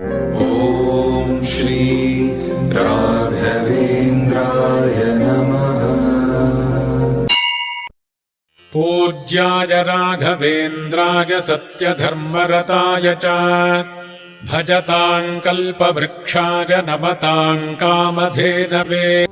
ॐ श्री राघवेन्द्राय नमः। पूज्याय राघवेन्द्राय सत्यधर्मरताय च। भजताम् कल्पवृक्षाय नमताम् कामधेनवे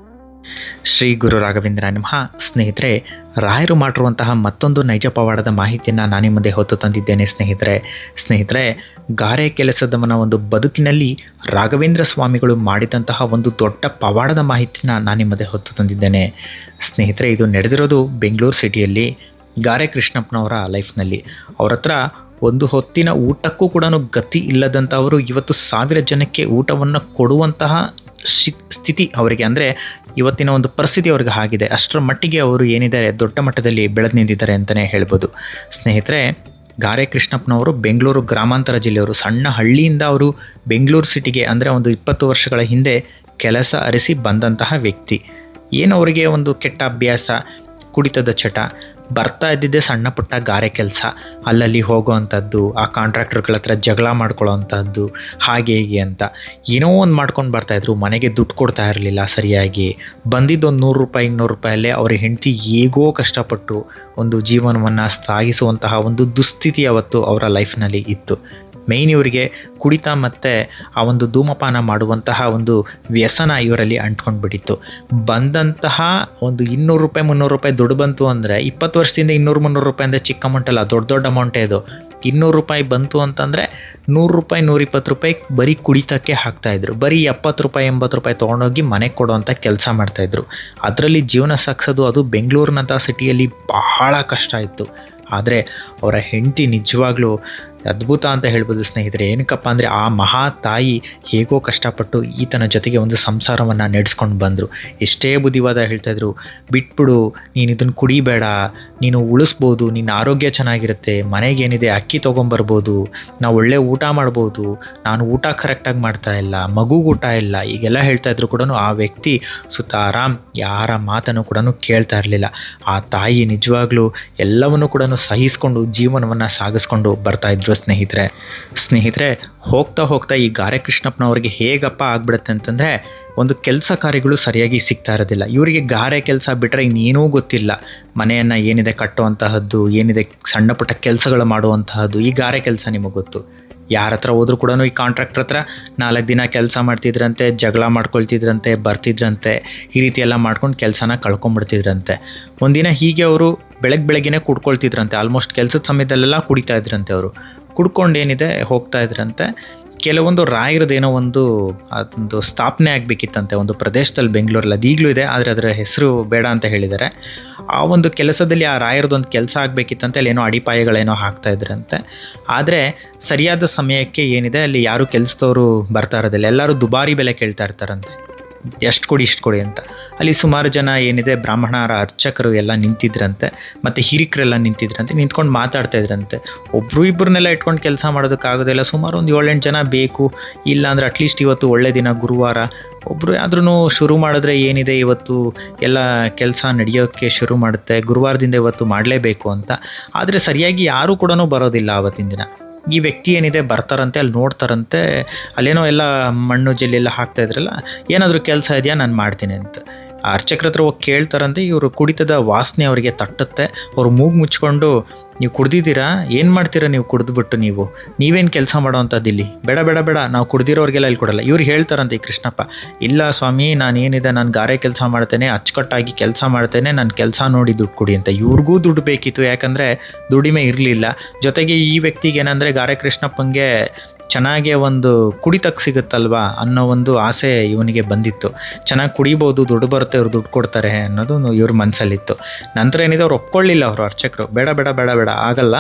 ಶ್ರೀ ಗುರು ರಾಘವೇಂದ್ರ ನಮಃ. ಸ್ನೇಹಿತರೆ, ರಾಯರು ಮಾಡಿರುವಂತಹ ಮತ್ತೊಂದು ನೈಜ ಪವಾಡದ ಮಾಹಿತಿಯನ್ನು ನಾನು ನಿಮ್ಮ ಮುಂದೆ ಹೊತ್ತು ತಂದಿದ್ದೇನೆ ಸ್ನೇಹಿತರೆ. ಸ್ನೇಹಿತರೆ, ಗಾರೆ ಕೆಲಸದವನ ಒಂದು ಬದುಕಿನಲ್ಲಿ ರಾಘವೇಂದ್ರ ಸ್ವಾಮಿಗಳು ಮಾಡಿದಂತಹ ಒಂದು ದೊಡ್ಡ ಪವಾಡದ ಮಾಹಿತಿಯನ್ನು ನಾನು ನಿಮ್ಮ ಮುಂದೆ ಹೊತ್ತು ತಂದಿದ್ದೇನೆ. ಸ್ನೇಹಿತರೆ, ಇದು ನಡೆದಿರೋದು ಬೆಂಗಳೂರು ಸಿಟಿಯಲ್ಲಿ, ಗಾರೆ ಕೃಷ್ಣಪ್ಪನವರ ಲೈಫ್ನಲ್ಲಿ. ಅವ್ರ ಹತ್ರ ಒಂದು ಹೊತ್ತಿನ ಊಟಕ್ಕೂ ಕೂಡ ಗತಿ ಇಲ್ಲದಂಥವರು ಇವತ್ತು ಸಾವಿರ ಜನಕ್ಕೆ ಊಟವನ್ನು ಕೊಡುವಂತಹ ಸ್ಥಿತಿ ಅವರಿಗೆ ಅಂದರೆ ಇವತ್ತಿನ ಒಂದು ಪರಿಸ್ಥಿತಿ ಅವ್ರಿಗೆ ಆಗಿದೆ. ಅಷ್ಟರ ಮಟ್ಟಿಗೆ ಅವರು ಏನಿದ್ದಾರೆ, ದೊಡ್ಡ ಮಟ್ಟದಲ್ಲಿ ಬೆಳೆದು ನಿಂತಿದ್ದಾರೆ ಅಂತಲೇ ಹೇಳ್ಬೋದು. ಸ್ನೇಹಿತರೆ, ಗಾರೆ ಕೃಷ್ಣಪ್ಪನವರು ಬೆಂಗಳೂರು ಗ್ರಾಮಾಂತರ ಜಿಲ್ಲೆಯವರು ಸಣ್ಣ ಹಳ್ಳಿಯಿಂದ ಅವರು ಬೆಂಗಳೂರು ಸಿಟಿಗೆ ಅಂದರೆ ಒಂದು ಇಪ್ಪತ್ತು ವರ್ಷಗಳ ಹಿಂದೆ ಕೆಲಸ ಅರಿಸಿ ಬಂದಂತಹ ವ್ಯಕ್ತಿ. ಏನು ಅವರಿಗೆ ಒಂದು ಕೆಟ್ಟ ಅಭ್ಯಾಸ, ಕುಡಿತದ ಚಟ? ಬರ್ತಾ ಇದ್ದಿದ್ದೆ ಸಣ್ಣ ಪುಟ್ಟ ಗಾರೆ ಕೆಲಸ. ಅಲ್ಲಲ್ಲಿ ಹೋಗೋವಂಥದ್ದು, ಆ ಕಾಂಟ್ರಾಕ್ಟರ್ಗಳ ಹತ್ರ ಜಗಳ ಮಾಡ್ಕೊಳ್ಳೋವಂಥದ್ದು, ಹಾಗೆ ಹೀಗೆ ಅಂತ. ಏನೋ ಒಂದು ಮಾಡ್ಕೊಂಡು ಬರ್ತಾಯಿದ್ರು ಮನೆಗೆ ದುಡ್ಡು ಕೊಡ್ತಾ ಇರಲಿಲ್ಲ ಸರಿಯಾಗಿ. ಬಂದಿದ್ದೊಂದು ನೂರು ರೂಪಾಯಿ, ಇನ್ನೂರು ರೂಪಾಯಲ್ಲೇ ಅವರ ಹೆಂಡತಿ ಹೇಗೋ ಕಷ್ಟಪಟ್ಟು ಒಂದು ಜೀವನವನ್ನು ಸಾಗಿಸುವಂತಹ ಒಂದು ದುಸ್ಥಿತಿ ಅವತ್ತು ಅವರ ಲೈಫ್ನಲ್ಲಿ ಇತ್ತು. ಮೇಯ್ನ್ ಇವರಿಗೆ ಕುಡಿತ ಮತ್ತು ಆ ಒಂದು ಧೂಮಪಾನ ಮಾಡುವಂತಹ ಒಂದು ವ್ಯಸನ ಇವರಲ್ಲಿ ಅಂಟ್ಕೊಂಡು ಬಿಟ್ಟಿತ್ತು ಬಂದಂತಹ ಒಂದು ಇನ್ನೂರು ರೂಪಾಯಿ, ಮುನ್ನೂರು ರೂಪಾಯಿ ದುಡ್ಡು ಬಂತು ಅಂದರೆ ಇಪ್ಪತ್ತು ವರ್ಷದಿಂದ ಇನ್ನೂರು, ಮುನ್ನೂರು ರೂಪಾಯಿ ಅಂದರೆ ಚಿಕ್ಕ ಅಮೌಂಟ್ ಅಲ್ಲ, ದೊಡ್ಡ ದೊಡ್ಡ ಅಮೌಂಟೇ ಇದು ಇನ್ನೂರು ರೂಪಾಯಿ ಬಂತು ಅಂತಂದರೆ ನೂರು ರೂಪಾಯಿ, ನೂರಿಪ್ಪತ್ತು ರೂಪಾಯಿ ಬರೀ ಕುಡಿತಕ್ಕೆ ಹಾಕ್ತಾಯಿದ್ರು ಬರೀ ಎಪ್ಪತ್ತು ರೂಪಾಯಿ, ಎಂಬತ್ತು ರೂಪಾಯಿ ತೊಗೊಂಡೋಗಿ ಮನೆಗೆ ಕೊಡುವಂಥ ಕೆಲಸ ಮಾಡ್ತಾಯಿದ್ರು ಅದರಲ್ಲಿ ಜೀವನ ಸಾಗಿಸೋದು ಅದು ಬೆಂಗಳೂರಿನಂಥ ಸಿಟಿಯಲ್ಲಿ ಬಹಳ ಕಷ್ಟ ಇತ್ತು. ಆದರೆ ಅವರ ಹೆಂಡತಿ ನಿಜವಾಗ್ಲೂ ಅದ್ಭುತ ಅಂತ ಹೇಳ್ಬೋದು ಸ್ನೇಹಿತರೆ. ಏನಕ್ಕಪ್ಪ ಅಂದರೆ ಆ ಮಹಾ ತಾಯಿ ಹೇಗೋ ಕಷ್ಟಪಟ್ಟು ಈತನ ಜೊತೆಗೆ ಒಂದು ಸಂಸಾರವನ್ನು ನಡೆಸ್ಕೊಂಡು ಬಂದರು. ಎಷ್ಟೇ ಬುದ್ಧಿವಾದ ಹೇಳ್ತಾಯಿದ್ರು ಬಿಟ್ಬಿಡು, ನೀನು ಇದನ್ನು ಕುಡಿಬೇಡ, ನೀನು ಉಳಿಸ್ಬೋದು ನಿನ್ನ ಆರೋಗ್ಯ ಚೆನ್ನಾಗಿರುತ್ತೆ ಮನೆಗೇನಿದೆ ಅಕ್ಕಿ ತೊಗೊಂಬರ್ಬೋದು, ನಾವು ಒಳ್ಳೆ ಊಟ ಮಾಡ್ಬೋದು, ನಾನು ಊಟ ಕರೆಕ್ಟಾಗಿ ಮಾಡ್ತಾ ಇಲ್ಲ, ಮಗು ಊಟ ಇಲ್ಲ ಈಗೆಲ್ಲ ಹೇಳ್ತಾ ಇದ್ರು ಕೂಡ ಆ ವ್ಯಕ್ತಿ ಸುತ್ತ ಆರಾಮ್ ಯಾರ ಮಾತನ್ನು ಕೂಡ ಕೇಳ್ತಾ ಇರಲಿಲ್ಲ. ಆ ತಾಯಿ ನಿಜವಾಗ್ಲೂ ಎಲ್ಲವನ್ನು ಕೂಡ ಸಹಿಸ್ಕೊಂಡು ಜೀವನವನ್ನು ಸಾಗಿಸ್ಕೊಂಡು ಬರ್ತಾ ಇದ್ರು ಸ್ನೇಹಿತರೆ. ಸ್ನೇಹಿತರೆ, ಹೋಗ್ತಾ ಹೋಗ್ತಾ ಈ ಗಾರೆ ಕೃಷ್ಣಪ್ಪನವ್ರಿಗೆ ಹೇಗಪ್ಪ ಆಗ್ಬಿಡುತ್ತೆ ಅಂತಂದರೆ, ಒಂದು ಕೆಲಸ ಕಾರ್ಯಗಳು ಸರಿಯಾಗಿ ಸಿಗ್ತಾ ಇರೋದಿಲ್ಲ. ಇವರಿಗೆ ಗಾರೆ ಕೆಲಸ ಬಿಟ್ಟರೆ ಇನ್ನೇನೂ ಗೊತ್ತಿಲ್ಲ. ಮನೆಯನ್ನು ಏನಿದೆ ಕಟ್ಟುವಂತಹದ್ದು, ಏನಿದೆ ಸಣ್ಣ ಪುಟ್ಟ ಕೆಲಸಗಳು ಮಾಡುವಂತಹದ್ದು, ಈ ಗಾರೆ ಕೆಲಸ ನಿಮಗೆ ಗೊತ್ತು. ಯಾರ ಹತ್ರ ಹೋದ್ರೂ ಕೂಡ ಈ ಕಾಂಟ್ರಾಕ್ಟರ್ ಹತ್ರ ನಾಲ್ಕು ದಿನ ಕೆಲಸ ಮಾಡ್ತಿದ್ರಂತೆ, ಜಗಳ ಮಾಡ್ಕೊಳ್ತಿದ್ರಂತೆ, ಬರ್ತಿದ್ರಂತೆ, ಈ ರೀತಿ ಎಲ್ಲ ಮಾಡ್ಕೊಂಡು ಕೆಲಸನ ಕಳ್ಕೊಂಬಿಡ್ತಿದ್ರಂತೆ. ಒಂದಿನ ಹೀಗೆ ಅವರು ಬೆಳಗ್ಗೆ ಬೆಳಗ್ಗೆನೇ ಕುಡ್ಕೊಳ್ತಿದ್ರಂತೆ. ಆಲ್ಮೋಸ್ಟ್ ಕೆಲಸದ ಸಮಯದಲ್ಲೆಲ್ಲ ಕುಡಿತಾ ಇದ್ರಂತೆ ಅವರು. ಕುಡ್ಕೊಂಡು ಏನಿದೆ ಹೋಗ್ತಾ ಇದ್ರಂತೆ. ಕೆಲವೊಂದು ರಾಯರದೇನೋ ಒಂದು, ಅದೊಂದು ಸ್ಥಾಪನೆ ಆಗಬೇಕಿತ್ತಂತೆ. ಒಂದು ಪ್ರದೇಶದಲ್ಲಿ ಬೆಂಗಳೂರಲ್ಲಿ ಅದು ಈಗಲೂ ಇದೆ, ಆದರೆ ಅದರ ಹೆಸರು ಬೇಡ ಅಂತ ಹೇಳಿದ್ದಾರೆ. ಆ ಒಂದು ಕೆಲಸದಲ್ಲಿ ಆ ರಾಯರದೊಂದು ಕೆಲಸ ಆಗಬೇಕಿತ್ತಂತೆ. ಅಲ್ಲಿ ಏನೋ ಅಡಿಪಾಯಗಳೇನೋ ಹಾಕ್ತಾ ಇದ್ರಂತೆ. ಆದರೆ ಸರಿಯಾದ ಸಮಯಕ್ಕೆ ಏನಿದೆ, ಅಲ್ಲಿ ಯಾರು ಕೆಲಸದವರು ಬರ್ತಾ ಇರೋದಿಲ್ಲ. ಎಲ್ಲರೂ ದುಬಾರಿ ಬೆಲೆ ಕೇಳ್ತಾ ಇರ್ತಾರಂತೆ. ಎಷ್ಟು ಕೊಡಿ, ಇಷ್ಟು ಕೊಡಿ ಅಂತ. ಅಲ್ಲಿ ಸುಮಾರು ಜನ ಏನಿದೆ, ಬ್ರಾಹ್ಮಣರ ಅರ್ಚಕರು ಎಲ್ಲ ನಿಂತಿದ್ರಂತೆ, ಮತ್ತು ಹಿರಿಕರೆಲ್ಲ ನಿಂತಿದ್ರಂತೆ, ನಿಂತ್ಕೊಂಡು ಮಾತಾಡ್ತಾ ಇದ್ರಂತೆ. ಒಬ್ಬರು ಇಬ್ಬರನ್ನೆಲ್ಲ ಇಟ್ಕೊಂಡು ಕೆಲಸ ಮಾಡೋದಕ್ಕಾಗೋದಿಲ್ಲ ಸುಮಾರು ಒಂದು ಏಳೆಂಟು ಜನ ಬೇಕು, ಇಲ್ಲ ಅಂದರೆ ಅಟ್ಲೀಸ್ಟ್ ಇವತ್ತು ಒಳ್ಳೆ ದಿನ, ಗುರುವಾರ. ಒಬ್ಬರು ಆದ್ರೂ ಶುರು ಮಾಡಿದ್ರೆ ಏನಿದೆ, ಇವತ್ತು ಎಲ್ಲ ಕೆಲಸ ನಡೆಯೋಕ್ಕೆ ಶುರು ಮಾಡುತ್ತೆ, ಗುರುವಾರದಿಂದ ಇವತ್ತು ಮಾಡಲೇಬೇಕು ಅಂತ. ಆದರೆ ಸರಿಯಾಗಿ ಯಾರೂ ಕೂಡ ಬರೋದಿಲ್ಲ ಆವತ್ತಿನ ದಿನ. ಈ ವ್ಯಕ್ತಿ ಏನಿದೆ, ಬರ್ತಾರಂತೆ, ಅಲ್ಲಿ ನೋಡ್ತಾರಂತೆ, ಅಲ್ಲೇನೋ ಎಲ್ಲ ಮಣ್ಣು ಜಲ್ಲೆಲ್ಲ ಹಾಕ್ತಾ ಇದ್ರಲ್ಲ, ಏನಾದರೂ ಕೆಲಸ ಇದೆಯಾ, ನಾನು ಮಾಡ್ತೀನಿ ಅಂತ. ಅರ್ಚಕ್ರ ಹತ್ರ ಹೋಗಿ ಕೇಳ್ತಾರಂತೆ, ಇವರು ಕುಡಿತದ ವಾಸನೆ ಅವರಿಗೆ ತಟ್ಟುತ್ತೆ. ಅವ್ರು ಮೂಗು ಮುಚ್ಕೊಂಡು, ನೀವು ಕುಡ್ದಿದ್ದೀರಾ? ಏನು ಮಾಡ್ತೀರಾ ನೀವು ಕುಡಿದ್ಬಿಟ್ಟು ನೀವು? ನೀವೇನು ಕೆಲಸ ಮಾಡೋವಂಥದ್ದು ಇಲ್ಲಿ ಬೇಡ ಬೇಡ ಬೇಡ, ನಾವು ಕುಡ್ದಿರೋರಿಗೆಲ್ಲ ಇಲ್ಲಿ ಕೊಡಲ್ಲ. ಇವ್ರು ಹೇಳ್ತಾರಂತೆ ಈ ಕೃಷ್ಣಪ್ಪ, ಇಲ್ಲ ಸ್ವಾಮಿ, ನಾನು ಏನಿದೆ, ನಾನು ಗಾರೆ ಕೆಲಸ ಮಾಡ್ತೇನೆ, ಅಚ್ಚುಕಟ್ಟಾಗಿ ಕೆಲಸ ಮಾಡ್ತೇನೆ, ನಾನು ಕೆಲಸ ನೋಡಿ ದುಡ್ಡು ಕೊಡಿ ಅಂತ. ಇವ್ರಿಗೂ ದುಡ್ಡು ಬೇಕಿತ್ತು, ಯಾಕಂದರೆ ದುಡಿಮೆ ಇರಲಿಲ್ಲ. ಜೊತೆಗೆ ಈ ವ್ಯಕ್ತಿಗೆ ಏನಂದರೆ, ಗಾರೆ ಕೃಷ್ಣಪ್ಪಂಗೆ ಚೆನ್ನಾಗೆ ಒಂದು ಕುಡಿತಕ್ಕೆ ಸಿಗುತ್ತಲ್ವಾ ಅನ್ನೋ ಒಂದು ಆಸೆ ಇವನಿಗೆ ಬಂದಿತ್ತು. ಚೆನ್ನಾಗಿ ಕುಡಿಬೋದು, ದುಡ್ಡು ಬರುತ್ತೆ ಅವ್ರು ದುಡ್ಡು ಕೊಡ್ತಾರೆ ಅನ್ನೋದು ಇವ್ರ ಮನಸ್ಸಲ್ಲಿತ್ತು ನಂತರ ಏನಿದೆ, ಅವ್ರು ಒಪ್ಕೊಳ್ಳಿಲ್ಲ ಅವರು ಅರ್ಚಕರು. ಬೇಡ ಬೇಡ ಬೇಡ ಬೇಡ, ಆಗಲ್ಲ.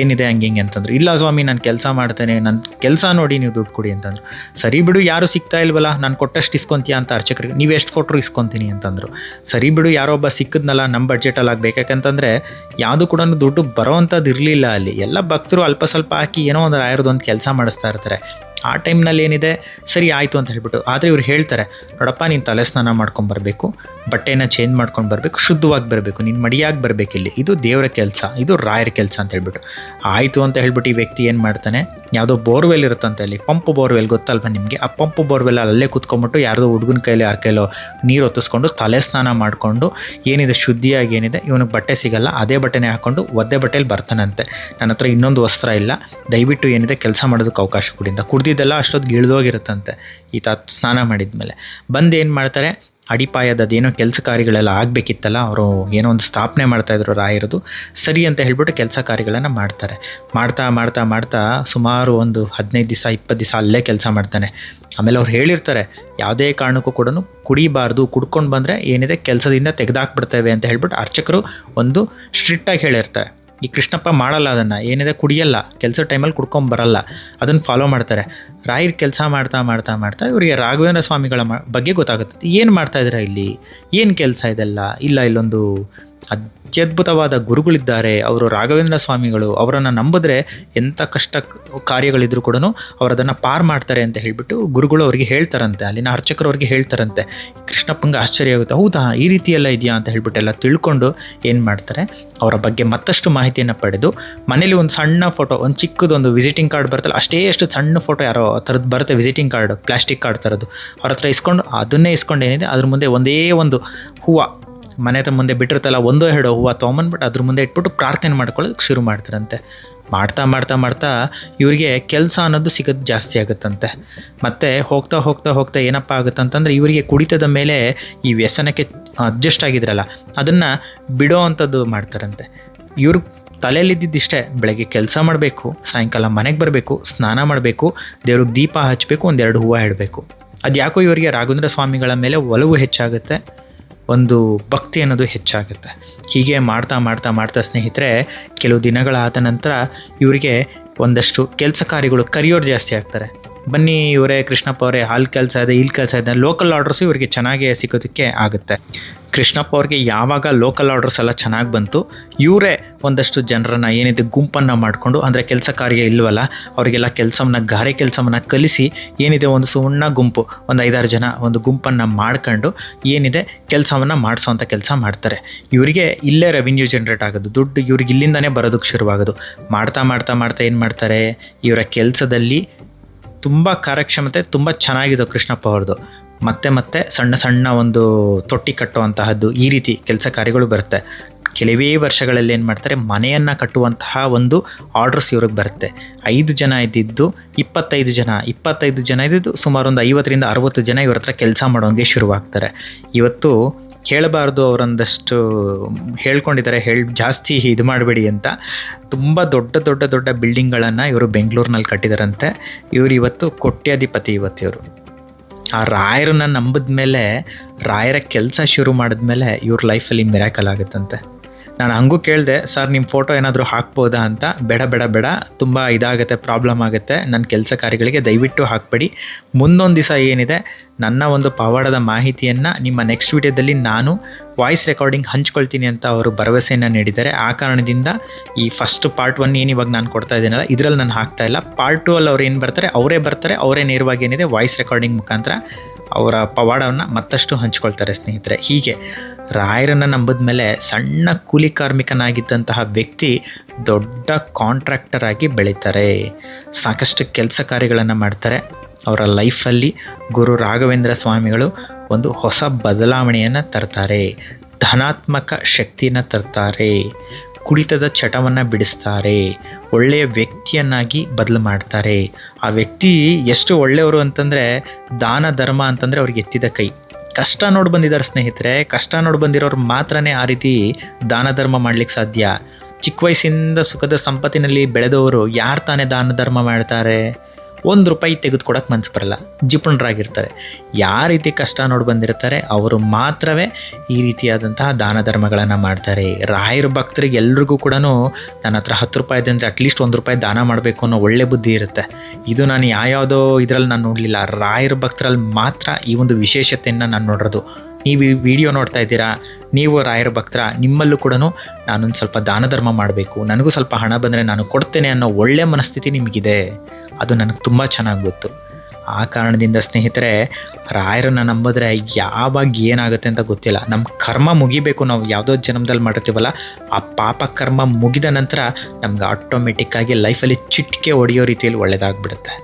ಏನಿದೆ ಹಂಗೆ ಹಿಂಗೆ ಅಂತಂದ್ರು, ಇಲ್ಲ ಸ್ವಾಮಿ ನಾನು ಕೆಲಸ ಮಾಡ್ತೇನೆ ನನ್ನ ಕೆಲಸ ನೋಡಿ ನೀವು ದುಡ್ಡು ಕೊಡಿ ಅಂತಂದ್ರು. ಸರಿ ಬಿಡು, ಯಾರು ಸಿಗ್ತಾ ಇಲ್ವಲ್ಲ, ನಾನು ಕೊಟ್ಟಷ್ಟು ಇಸ್ಕೊಂತೀಯ ಅಂತ ಅರ್ಚಕರಿಗೆ, ನೀವು ಎಷ್ಟು ಕೊಟ್ಟರು ಇಸ್ಕೊತೀನಿ ಅಂತಂದರು. ಸರಿ ಬಿಡು, ಯಾರೋ ಒಬ್ಬ ಸಿಕ್ಕಿದ್ನಲ್ಲ ನಮ್ಮ ಬಡ್ಜೆಟಲ್ಲಿ ಆಗಬೇಕು. ಯಾಕಂತಂದರೆ, ಯಾವುದು ಕೂಡ ದುಡ್ಡು ಬರೋವಂಥದ್ದು ಇರಲಿಲ್ಲ ಅಲ್ಲಿ. ಎಲ್ಲ ಭಕ್ತರು ಅಲ್ಪ ಸ್ವಲ್ಪ ಹಾಕಿ ಏನೋ ಒಂದು ರಾಯರದೊಂದು ಕೆಲಸ ಮಾಡಿಸ್ತಾ ಇರ್ತಾರೆ. ಆ ಟೈಮ್ನಲ್ಲಿ ಏನಿದೆ, ಸರಿ ಆಯಿತು ಅಂತ ಹೇಳ್ಬಿಟ್ಟು, ಆದರೆ ಇವ್ರು ಹೇಳ್ತಾರೆ, ನೋಡಪ್ಪ, ನೀನು ತಲೆ ಸ್ನಾನ ಮಾಡ್ಕೊಂಡು ಬರಬೇಕು, ಬಟ್ಟೆನ ಚೇಂಜ್ ಮಾಡ್ಕೊಂಡು ಬರಬೇಕು, ಶುದ್ಧವಾಗಿ ಬರಬೇಕು, ನೀನು ಮಡಿಯಾಗಿ ಬರಬೇಕು ಇಲ್ಲಿ ಇದು ದೇವರ ಕೆಲಸ, ಇದು ರಾಯರ ಕೆಲಸ ಅಂತ ಹೇಳ್ಬಿಟ್ಟು. ಆಯಿತು ಅಂತ ಹೇಳ್ಬಿಟ್ಟು ಈ ವ್ಯಕ್ತಿ ಏನು ಮಾಡ್ತಾನೆ? ಯಾವುದೋ ಬೋರ್ವೆಲ್ ಇರುತ್ತಂತೆ ಅಲ್ಲಿ, ಪಂಪ್ ಬೋರ್ವೆಲ್ ಗೊತ್ತಲ್ವ ನಿಮಗೆ? ಆ ಪಂಪ್ ಬೋರ್ವೆಲ್ ಅಲ್ಲೇ ಕುತ್ಕೊಂಬಿಟ್ಟು ಯಾರ್ದೋ ಹುಡುಗನ ಕೈಲಿ ಯಾರ ಕೈಲೋ ನೀರು ಹೊತ್ತಿಸ್ಕೊಂಡು ತಲೆ ಸ್ನಾನ ಮಾಡಿಕೊಂಡು ಏನಿದೆ, ಶುದ್ಧಿಯಾಗಿ ಏನಿದೆ, ಇವನಿಗೆ ಬಟ್ಟೆ ಸಿಗಲ್ಲ, ಅದೇ ಬಟ್ಟೆನೇ ಹಾಕ್ಕೊಂಡು ಒದ್ದೆ ಬಟ್ಟೆಯಲ್ಲಿ ಬರ್ತಾನಂತೆ. ನನ್ನ ಹತ್ರ ಇನ್ನೊಂದು ವಸ್ತ್ರ ಇಲ್ಲ, ದಯವಿಟ್ಟು ಏನಿದೆ ಕೆಲಸ ಮಾಡೋದಕ್ಕೆ ಅವಕಾಶ ಕೊಡಿಂದ ಕುಡ್ದಿದ್ದೆಲ್ಲ ಅಷ್ಟೊತ್ತು ಗಿಳಿದೋಗಿರುತ್ತಂತೆ, ಈತ ಸ್ನಾನ ಮಾಡಿದ ಮೇಲೆ ಬಂದು ಏನು ಮಾಡ್ತಾರೆ ಅಡಿಪಾಯದ ಅದೇನೋ ಕೆಲಸ ಕಾರ್ಯಗಳೆಲ್ಲ ಆಗಬೇಕಿತ್ತಲ್ಲ, ಅವರು ಏನೋ ಒಂದು ಸ್ಥಾಪನೆ ಮಾಡ್ತಾಯಿದ್ರು ರಾಯರದು ಸರಿ ಅಂತ ಹೇಳ್ಬಿಟ್ಟು ಕೆಲಸ ಕಾರ್ಯಗಳನ್ನು ಮಾಡ್ತಾರೆ. ಮಾಡ್ತಾ ಮಾಡ್ತಾ ಮಾಡ್ತಾ ಸುಮಾರು ಒಂದು ಹದಿನೈದು ದಿವಸ, ಇಪ್ಪತ್ತು ದಿವಸ ಅಲ್ಲೇ ಕೆಲಸ ಮಾಡ್ತಾನೆ. ಆಮೇಲೆ ಅವ್ರು ಹೇಳಿರ್ತಾರೆ, ಯಾವುದೇ ಕಾರಣಕ್ಕೂ ಕೂಡ ಕುಡಿಬಾರ್ದು, ಕುಡ್ಕೊಂಡು ಬಂದರೆ ಏನಿದೆ, ಕೆಲಸದಿಂದ ತೆಗೆದಾಕ್ಬಿಡ್ತೇವೆ ಅಂತ ಹೇಳ್ಬಿಟ್ಟು ಅರ್ಚಕರು ಒಂದು ಸ್ಟ್ರಿಕ್ಟಾಗಿ ಹೇಳಿರ್ತಾರೆ. ಈ ಕೃಷ್ಣಪ್ಪ ಮಾಡಲ್ಲ ಅದನ್ನು, ಏನಿದೆ ಕುಡಿಯಲ್ಲ, ಕೆಲಸ ಟೈಮಲ್ಲಿ ಕುಡ್ಕೊಂಬರಲ್ಲ ಅದನ್ನು ಫಾಲೋ ಮಾಡ್ತಾರೆ. ರಾಯರ್ ಕೆಲಸ ಮಾಡ್ತಾ ಮಾಡ್ತಾ ಮಾಡ್ತಾ ಇವರಿಗೆ ರಾಘವೇಂದ್ರ ಸ್ವಾಮಿಗಳ ಬಗ್ಗೆ ಗೊತ್ತಾಗುತ್ತೆ. ಏನು ಮಾಡ್ತಾ ಇದ್ದೀರಾ ಇಲ್ಲಿ? ಏನು ಕೆಲಸ ಇದೆಲ್ಲ? ಇಲ್ಲ ಇಲ್ಲೊಂದು ಅತ್ಯದ್ಭುತವಾದ ಗುರುಗಳಿದ್ದಾರೆ ಅವರು ರಾಘವೇಂದ್ರ ಸ್ವಾಮಿಗಳು. ಅವರನ್ನು ನಂಬಿದ್ರೆ ಎಂಥ ಕಷ್ಟ ಕಾರ್ಯಗಳಿದ್ರು ಕೂಡ ಅವರು ಅದನ್ನು ಪಾರ್ ಮಾಡ್ತಾರೆ ಅಂತ ಹೇಳಿಬಿಟ್ಟು ಗುರುಗಳು ಅವರಿಗೆ ಹೇಳ್ತಾರಂತೆ. ಅಲ್ಲಿನ ಅರ್ಚಕರು ಅವ್ರಿಗೆ ಹೇಳ್ತಾರಂತೆ. ಕೃಷ್ಣಪ್ಪಂಗೆ ಆಶ್ಚರ್ಯ ಆಗುತ್ತೆ. ಹೌದಾ, ಈ ರೀತಿಯೆಲ್ಲ ಇದೆಯಾ ಅಂತ ಹೇಳ್ಬಿಟ್ಟೆಲ್ಲ ತಿಳ್ಕೊಂಡು ಏನು ಮಾಡ್ತಾರೆ? ಅವರ ಬಗ್ಗೆ ಮತ್ತಷ್ಟು ಮಾಹಿತಿಯನ್ನು ಪಡೆದು ಮನೇಲಿ ಒಂದು ಸಣ್ಣ ಫೋಟೋ, ಒಂದು ಚಿಕ್ಕದೊಂದು ವಿಸಿಟಿಂಗ್ ಕಾರ್ಡ್ ಬರ್ತಲ್ಲ ಅಷ್ಟೇ ಅಷ್ಟು ಸಣ್ಣ ಫೋಟೋ ಯಾರೋ ಥರದ್ದು ಬರುತ್ತೆ ವಿಸಿಟಿಂಗ್ ಕಾರ್ಡ್ ಪ್ಲಾಸ್ಟಿಕ್ ಕಾರ್ಡ್ ಥರದ್ದು ಅವ್ರ ಹತ್ರ ಇಸ್ಕೊಂಡು ಅದನ್ನೇ ಇಸ್ಕೊಂಡು ಏನಿದೆ, ಅದ್ರ ಮುಂದೆ ಒಂದೇ ಒಂದು ಹೂವು ಮನೆ ಹತ್ರ ಮುಂದೆ ಬಿಟ್ಟಿರ್ತಲ್ಲ, ಒಂದೋ ಎರಡೋ ಹೂವು ತೊಗೊಂಬಂದ್ಬಿಟ್ಟು ಅದ್ರ ಮುಂದೆ ಇಟ್ಬಿಟ್ಟು ಪ್ರಾರ್ಥನೆ ಮಾಡ್ಕೊಳ್ಳೋದಕ್ಕೆ ಶುರು ಮಾಡ್ತಾರಂತೆ. ಮಾಡ್ತಾ ಮಾಡ್ತಾ ಮಾಡ್ತಾ ಇವರಿಗೆ ಕೆಲಸ ಅನ್ನೋದು ಸಿಗೋದು ಜಾಸ್ತಿ ಆಗುತ್ತಂತೆ. ಮತ್ತು ಹೋಗ್ತಾ ಹೋಗ್ತಾ ಹೋಗ್ತಾ ಏನಪ್ಪ ಆಗುತ್ತೆ ಅಂತಂದರೆ ಇವರಿಗೆ ಕುಡಿತದ ಮೇಲೆ ಈ ವ್ಯಸನಕ್ಕೆ ಅಡ್ಜಸ್ಟ್ ಆಗಿದ್ರಲ್ಲ, ಅದನ್ನು ಬಿಡೋ ಅಂಥದ್ದು ಮಾಡ್ತಾರಂತೆ. ಇವ್ರ ತಲೆಯಲ್ಲಿದ್ದಿದ್ದಿಷ್ಟೇ ಬೆಳಗ್ಗೆ ಕೆಲಸ ಮಾಡಬೇಕು, ಸಾಯಂಕಾಲ ಮನೆಗೆ ಬರಬೇಕು, ಸ್ನಾನ ಮಾಡಬೇಕು, ದೇವ್ರಿಗೆ ದೀಪ ಹಚ್ಚಬೇಕು ಒಂದೆರಡು ಹೂವು ಇಡಬೇಕು ಅದು ಯಾಕೋ ಇವರಿಗೆ ರಾಘವೇಂದ್ರ ಸ್ವಾಮಿಗಳ ಮೇಲೆ ಒಲವು ಹೆಚ್ಚಾಗುತ್ತೆ. ಒಂದು ಭಕ್ತಿ ಅನ್ನೋದು ಹೆಚ್ಚಾಗುತ್ತೆ. ಹೀಗೆ ಮಾಡ್ತಾ ಮಾಡ್ತಾ ಮಾಡ್ತಾ ಸ್ನೇಹಿತರೆ, ಕೆಲವು ದಿನಗಳಾದ ನಂತರ ಇವರಿಗೆ ಒಂದಷ್ಟು ಕೆಲಸ ಕಾರ್ಯಗಳು ಕರಿಯೋರು ಜಾಸ್ತಿ ಆಗ್ತಾರೆ. ಬನ್ನಿ ಇವರೇ, ಕೃಷ್ಣಪ್ಪ ಅವರೇ, ಹಾಲು ಕೆಲಸ ಇದೆ ಇಲ್ಲಿ ಕೆಲಸ ಇದೆ ಲೋಕಲ್ ಆರ್ಡರ್ಸು ಇವರಿಗೆ ಚೆನ್ನಾಗಿ ಸಿಗೋದಕ್ಕೆ ಆಗುತ್ತೆ. ಕೃಷ್ಣಪ್ಪ ಅವ್ರಿಗೆ ಯಾವಾಗ ಲೋಕಲ್ ಆರ್ಡರ್ಸ್ ಎಲ್ಲ ಚೆನ್ನಾಗಿ ಬಂತು, ಇವರೇ ಒಂದಷ್ಟು ಜನರನ್ನ ಏನಿದೆ ಗುಂಪನ್ನು ಮಾಡಿಕೊಂಡು, ಅಂದರೆ ಕೆಲಸ ಕಾರ್ಯ ಇಲ್ವಲ್ಲ, ಅವರಿಗೆಲ್ಲ ಕೆಲಸವನ್ನ, ಗಾರೆ ಕೆಲಸವನ್ನು ಕಲಿಸಿ ಏನಿದೆ ಒಂದು ಸುಣ್ಣ ಗುಂಪು, ಒಂದು ಐದಾರು ಜನ ಒಂದು ಗುಂಪನ್ನು ಮಾಡ್ಕೊಂಡು ಏನಿದೆ ಕೆಲಸವನ್ನು ಮಾಡಿಸೋವಂಥ ಕೆಲಸ ಮಾಡ್ತಾರೆ. ಇವರಿಗೆ ಇಲ್ಲೇ ರೆವಿನ್ಯೂ ಜನ್ರೇಟ್ ಆಗೋದು, ದುಡ್ಡು ಇವ್ರಿಗೆ ಇಲ್ಲಿಂದನೇ ಬರೋದಕ್ಕೆ ಶುರುವಾಗೋದು. ಮಾಡ್ತಾ ಮಾಡ್ತಾ ಮಾಡ್ತಾ ಏನು ಮಾಡ್ತಾರೆ, ಇವರ ಕೆಲಸದಲ್ಲಿ ತುಂಬ ಕಾರ್ಯಕ್ಷಮತೆ, ತುಂಬ ಚೆನ್ನಾಗಿದೆ ಕೃಷ್ಣಪ್ಪ ಅವ್ರದ್ದು. ಮತ್ತೆ ಮತ್ತೆ ಸಣ್ಣ ಸಣ್ಣ ಒಂದು ತೊಟ್ಟಿ ಕಟ್ಟುವಂತಹದ್ದು ಈ ರೀತಿ ಕೆಲಸ ಕಾರ್ಯಗಳು ಬರುತ್ತೆ. ಕೆಲವೇ ವರ್ಷಗಳಲ್ಲಿ ಏನು ಮಾಡ್ತಾರೆ, ಮನೆಯನ್ನು ಕಟ್ಟುವಂತಹ ಒಂದು ಆರ್ಡರ್ಸ್ ಇವ್ರಿಗೆ ಬರುತ್ತೆ. ಐದು ಜನ ಇದ್ದಿದ್ದು ಇಪ್ಪತ್ತೈದು ಜನ ಇಪ್ಪತ್ತೈದು ಜನ ಇದ್ದಿದ್ದು ಸುಮಾರು ಒಂದು ಐವತ್ತರಿಂದ ಅರವತ್ತು ಜನ ಇವ್ರ ಹತ್ರ ಕೆಲಸ ಮಾಡೋಂಗೆ ಶುರುವಾಗ್ತಾರೆ. ಇವತ್ತು ಹೇಳಬಾರ್ದು ಅವರೊಂದಷ್ಟು ಹೇಳ್ಕೊಂಡಿದ್ದಾರೆ, ಹೇಳ್, ಜಾಸ್ತಿ ಇದು ಮಾಡಬೇಡಿ ಅಂತ. ತುಂಬ ದೊಡ್ಡ ದೊಡ್ಡ ದೊಡ್ಡ ಬಿಲ್ಡಿಂಗ್ಗಳನ್ನು ಇವರು ಬೆಂಗಳೂರಿನಲ್ಲಿ ಕಟ್ಟಿದಾರಂತೆ. ಇವರು ಇವತ್ತು ಕೊಟ್ಯಾಧಿಪತಿ ಇವತ್ತು ಇವರು ಆ ರಾಯರನ್ನ ನಂಬಿದ ಮೇಲೆ ರಾಯರ ಕೆಲಸ ಶುರು ಮಾಡಿದ್ಮೇಲೆ ಇವ್ರ ಲೈಫಲ್ಲಿ ಮಿರಾಕಲ್ ಆಗುತ್ತಂತೆ. ನಾನು ಹಂಗೂ ಕೇಳಿದೆ, ಸರ್ ನಿಮ್ಮ ಫೋಟೋ ಏನಾದರೂ ಹಾಕ್ಬೋದಾ ಅಂತ? ಬೇಡ ಬೇಡ ಬೇಡ. ತುಂಬ ಇದಾಗುತ್ತೆ, ಪ್ರಾಬ್ಲಮ್ ಆಗುತ್ತೆ. ನನ್ನ ಕೆಲಸ ಕಾರ್ಯಗಳಿಗೆ ದಯವಿಟ್ಟು ಹಾಕಬೇಡಿ. ಮುಂದೊಂದು ದಿವಸ ಏನಿದೆ, ನನ್ನ ಒಂದು ಪವಾಡದ ಮಾಹಿತಿಯನ್ನು ನಿಮ್ಮ ನೆಕ್ಸ್ಟ್ ವಿಡಿಯೋದಲ್ಲಿ ನಾನು ವಾಯ್ಸ್ ರೆಕಾರ್ಡಿಂಗ್ ಹಂಚ್ಕೊಳ್ತೀನಿ ಅಂತ ಅವರು ಭರವಸೆಯನ್ನು ನೀಡಿದ್ದಾರೆ. ಆ ಕಾರಣದಿಂದ ಈ ಫಸ್ಟ್ ಪಾರ್ಟ್ ಒನ್ ಏನು ಇವಾಗ ನಾನು ಕೊಡ್ತಾ ಇದ್ದೀನಲ್ಲ, ಇದರಲ್ಲಿ ನಾನು ಹಾಕ್ತಾ ಇಲ್ಲ. ಪಾರ್ಟ್ ಟು ಅಲ್ಲಿ ಅವ್ರು ಏನು ಬರ್ತಾರೆ, ಅವರೇ ಬರ್ತಾರೆ, ಅವರೇ ನೇರವಾಗಿ ಏನಿದೆ, ವಾಯ್ಸ್ ರೆಕಾರ್ಡಿಂಗ್ ಮುಖಾಂತರ ಅವರ ಪವಾಡವನ್ನು ಮತ್ತಷ್ಟು ಹಂಚ್ಕೊಳ್ತಾರೆ ಸ್ನೇಹಿತರೆ. ಹೀಗೆ. ರಾಯರನ್ನು ನಂಬಿದ ಮೇಲೆ ಸಣ್ಣ ಕೂಲಿ ಕಾರ್ಮಿಕನಾಗಿದ್ದಂತಹ ವ್ಯಕ್ತಿ ದೊಡ್ಡ ಕಾಂಟ್ರಾಕ್ಟರ್ ಆಗಿ ಬೆಳೀತಾರೆ. ಸಾಕಷ್ಟು ಕೆಲಸ ಕಾರ್ಯಗಳನ್ನು ಮಾಡ್ತಾರೆ. ಅವರ ಲೈಫಲ್ಲಿ ಗುರು ರಾಘವೇಂದ್ರ ಸ್ವಾಮಿಗಳು ಒಂದು ಹೊಸ ಬದಲಾವಣೆಯನ್ನು ತರ್ತಾರೆ. ಧನಾತ್ಮಕ ಶಕ್ತಿಯನ್ನು ತರ್ತಾರೆ. ಕುಡಿತದ ಚಟವನ್ನು ಬಿಡಿಸ್ತಾರೆ. ಒಳ್ಳೆಯ ವ್ಯಕ್ತಿಯನ್ನಾಗಿ ಬದಲು ಮಾಡ್ತಾರೆ. ಆ ವ್ಯಕ್ತಿ ಎಷ್ಟು ಒಳ್ಳೆಯವರು ಅಂತಂದರೆ ದಾನ, ಧರ್ಮ ಅಂತಂದರೆ ಅವ್ರಿಗೆ ಎತ್ತಿದ ಕೈ. ಕಷ್ಟ ನೋಡಿ ಬಂದಿದ್ದಾರೆ ಸ್ನೇಹಿತರೆ, ಕಷ್ಟ ನೋಡಿ ಬಂದಿರೋರು ಮಾತ್ರನೇ ಆ ರೀತಿ ದಾನ ಧರ್ಮ ಮಾಡ್ಲಿಕ್ಕೆ ಸಾಧ್ಯ. ಚಿಕ್ಕ ವಯಸ್ಸಿಂದ ಸುಖದ ಸಂಪತ್ತಿನಲ್ಲಿ ಬೆಳೆದವರು ಯಾರು ತಾನೇ ದಾನ ಧರ್ಮ ಮಾಡ್ತಾರೆ? ಒಂದು ರೂಪಾಯಿ ತೆಗೆದುಕೊಡಕ್ಕೆ ಮನ್ಸು ಬರಲ್ಲ. ಜಿಪುಣರಾಗಿರ್ತಾರೆ. ಯಾವ ರೀತಿ ಕಷ್ಟ ನೋಡಿ ಬಂದಿರ್ತಾರೆ, ಅವರು ಮಾತ್ರವೇ ಈ ರೀತಿಯಾದಂತಹ ದಾನ ಧರ್ಮಗಳನ್ನು ಮಾಡ್ತಾರೆ. ರಾಯರ ಭಕ್ತರಿಗೆ ಎಲ್ರಿಗೂ ಕೂಡ ನನ್ನ ಹತ್ರ ಹತ್ತು ರೂಪಾಯಿ ಇದೆ ಅಂದರೆ ಅಟ್ಲೀಸ್ಟ್ ಒಂದು ರೂಪಾಯಿ ದಾನ ಮಾಡಬೇಕು ಅನ್ನೋ ಒಳ್ಳೆ ಬುದ್ಧಿ ಇರುತ್ತೆ. ಇದು ನಾನು ಯಾವ್ಯಾವುದೋ ಇದರಲ್ಲಿ ನಾನು ನೋಡಲಿಲ್ಲ. ರಾಯರ ಭಕ್ತರಲ್ಲಿ ಮಾತ್ರ ಈ ಒಂದು ವಿಶೇಷತೆಯನ್ನು ನಾನು ನೋಡಿರೋದು. ನೀವು ಈ ವಿಡಿಯೋ ನೋಡ್ತಾ ಇದ್ದೀರಾ, ನೀವು ರಾಯರ ಭಕ್ತರ, ನಿಮ್ಮಲ್ಲೂ ಕೂಡ ನಾನೊಂದು ಸ್ವಲ್ಪ ದಾನ ಧರ್ಮ ಮಾಡಬೇಕು. ನನಗೂ ಸ್ವಲ್ಪ ಹಣ ಬಂದರೆ ನಾನು ಕೊಡ್ತೇನೆ ಅನ್ನೋ ಒಳ್ಳೆಯ ಮನಸ್ಥಿತಿ ನಿಮಗಿದೆ. ಅದು ನನಗೆ ತುಂಬ ಚೆನ್ನಾಗಿ ಗೊತ್ತು. ಆ ಕಾರಣದಿಂದ ಸ್ನೇಹಿತರೆ, ರಾಯರನ್ನು ನಂಬಿದ್ರೆ ಯಾವಾಗ ಏನಾಗುತ್ತೆ ಅಂತ ಗೊತ್ತಿಲ್ಲ. ನಮ್ಮ ಕರ್ಮ ಮುಗಿಬೇಕು, ನಾವು ಯಾವುದೋ ಜನ್ಮದಲ್ಲಿ ಮಾಡಿರ್ತೀವಲ್ಲ, ಆ ಪಾಪ ಕರ್ಮ ಮುಗಿದ ನಂತರ ನಮ್ಗೆ ಆಟೋಮೆಟಿಕ್ಕಾಗಿ ಲೈಫಲ್ಲಿ ಚಿಟಿಕೆ ಹೊಡೆಯೋ ರೀತಿಯಲ್ಲಿ ಒಳ್ಳೆಯದಾಗ್ಬಿಡುತ್ತೆ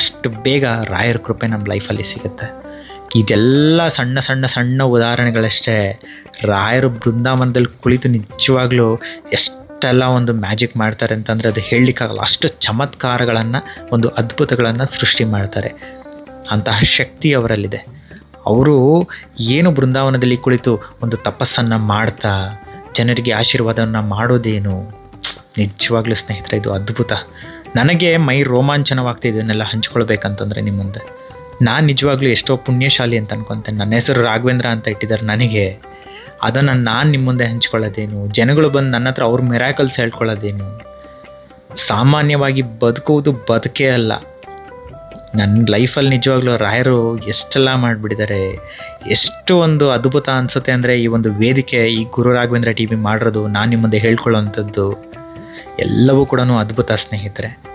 ಅಷ್ಟು ಬೇಗ ರಾಯರ ಕೃಪೆ ನಮ್ಮ ಲೈಫಲ್ಲಿ ಸಿಗುತ್ತೆ. ಇದೆಲ್ಲ ಸಣ್ಣ ಸಣ್ಣ ಸಣ್ಣ ಉದಾಹರಣೆಗಳಷ್ಟೇ. ರಾಯರು ಬೃಂದಾವನದಲ್ಲಿ ಕುಳಿತು ನಿಜವಾಗ್ಲೂ ಎಷ್ಟೆಲ್ಲ ಒಂದು ಮ್ಯಾಜಿಕ್ ಮಾಡ್ತಾರೆ ಅಂತಂದರೆ ಅದು ಹೇಳಲಿಕ್ಕಾಗಲ್ಲ. ಅಷ್ಟು ಚಮತ್ಕಾರಗಳನ್ನು, ಒಂದು ಅದ್ಭುತಗಳನ್ನು ಸೃಷ್ಟಿ ಮಾಡ್ತಾರೆ. ಅಂತಹ ಶಕ್ತಿ ಅವರಲ್ಲಿದೆ. ಅವರು ಏನು ಬೃಂದಾವನದಲ್ಲಿ ಕುಳಿತು ಒಂದು ತಪಸ್ಸನ್ನು ಮಾಡ್ತಾ, ಜನರಿಗೆ ಆಶೀರ್ವಾದವನ್ನು ಮಾಡೋದೇನು? ನಿಜವಾಗ್ಲೂ ಸ್ನೇಹಿತರೆ, ಇದು ಅದ್ಭುತ. ನನಗೆ ಮೈ ರೋಮಾಂಚನವಾಗ್ತಿದೆ ಇದನ್ನೆಲ್ಲ ಹಂಚ್ಕೊಳ್ಬೇಕಂತಂದರೆ ನಿಮ್ಮ ಮುಂದೆ. ನಾನು ನಿಜವಾಗ್ಲೂ ಎಷ್ಟೋ ಪುಣ್ಯಶಾಲಿ ಅಂತ ಅನ್ಕೊತೇನೆ. ನನ್ನ ಹೆಸರು ರಾಘವೇಂದ್ರ ಅಂತ ಇಟ್ಟಿದ್ದಾರೆ ನನಗೆ. ಅದನ್ನು ನಾನು ನಿಮ್ಮ ಮುಂದೆ ಹಂಚ್ಕೊಳ್ಳೋದೇನು? ಜನಗಳು ಬಂದು ನನ್ನ ಹತ್ರ ಅವ್ರ ಮೆರಾಕಲ್ಸ್ ಹೇಳ್ಕೊಳ್ಳೋದೇನು? ಸಾಮಾನ್ಯವಾಗಿ ಬದುಕುವುದು ಬದುಕೇ ಅಲ್ಲ. ನನ್ನ ಲೈಫಲ್ಲಿ ನಿಜವಾಗ್ಲೂ ರಾಯರು ಎಷ್ಟೆಲ್ಲ ಮಾಡಿಬಿಟ್ಟಿದ್ದಾರೆ. ಎಷ್ಟು ಒಂದು ಅದ್ಭುತ ಅನಿಸುತ್ತೆ ಅಂದರೆ ಈ ಒಂದು ವೇದಿಕೆ ಈ ಗುರು ರಾಘವೇಂದ್ರ ಟಿ ವಿ ಮಾಡಿರೋದು, ನಾನು ನಿಮ್ಮ ಮುಂದೆ ಹೇಳ್ಕೊಳ್ಳೋವಂಥದ್ದು ಎಲ್ಲವೂ ಕೂಡ ಅದ್ಭುತ ಸ್ನೇಹಿತರೆ.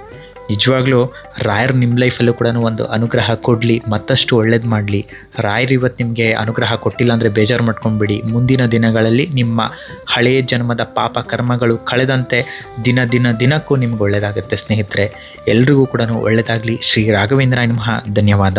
ನಿಜವಾಗ್ಲೂ ರಾಯರು ನಿಮ್ಮ ಲೈಫಲ್ಲೂ ಕೂಡ ಒಂದು ಅನುಗ್ರಹ ಕೊಡಲಿ, ಮತ್ತಷ್ಟು ಒಳ್ಳೇದು ಮಾಡಲಿ. ರಾಯರು ಇವತ್ತು ನಿಮಗೆ ಅನುಗ್ರಹ ಕೊಟ್ಟಿಲ್ಲ ಅಂದರೆ ಬೇಜಾರು ಮಾಡ್ಕೊಂಡ್ಬಿಡಿ. ಮುಂದಿನ ದಿನಗಳಲ್ಲಿ ನಿಮ್ಮ ಹಳೆಯ ಜನ್ಮದ ಪಾಪ ಕರ್ಮಗಳು ಕಳೆದಂತೆ ದಿನ ದಿನ ದಿನಕ್ಕೂ ನಿಮ್ಗೆ ಒಳ್ಳೆಯದಾಗುತ್ತೆ ಸ್ನೇಹಿತರೆ. ಎಲ್ರಿಗೂ ಕೂಡ ಒಳ್ಳೆಯದಾಗಲಿ ಶ್ರೀ ರಾಘವೇಂದ್ರ ನಮಃ. ಧನ್ಯವಾದ.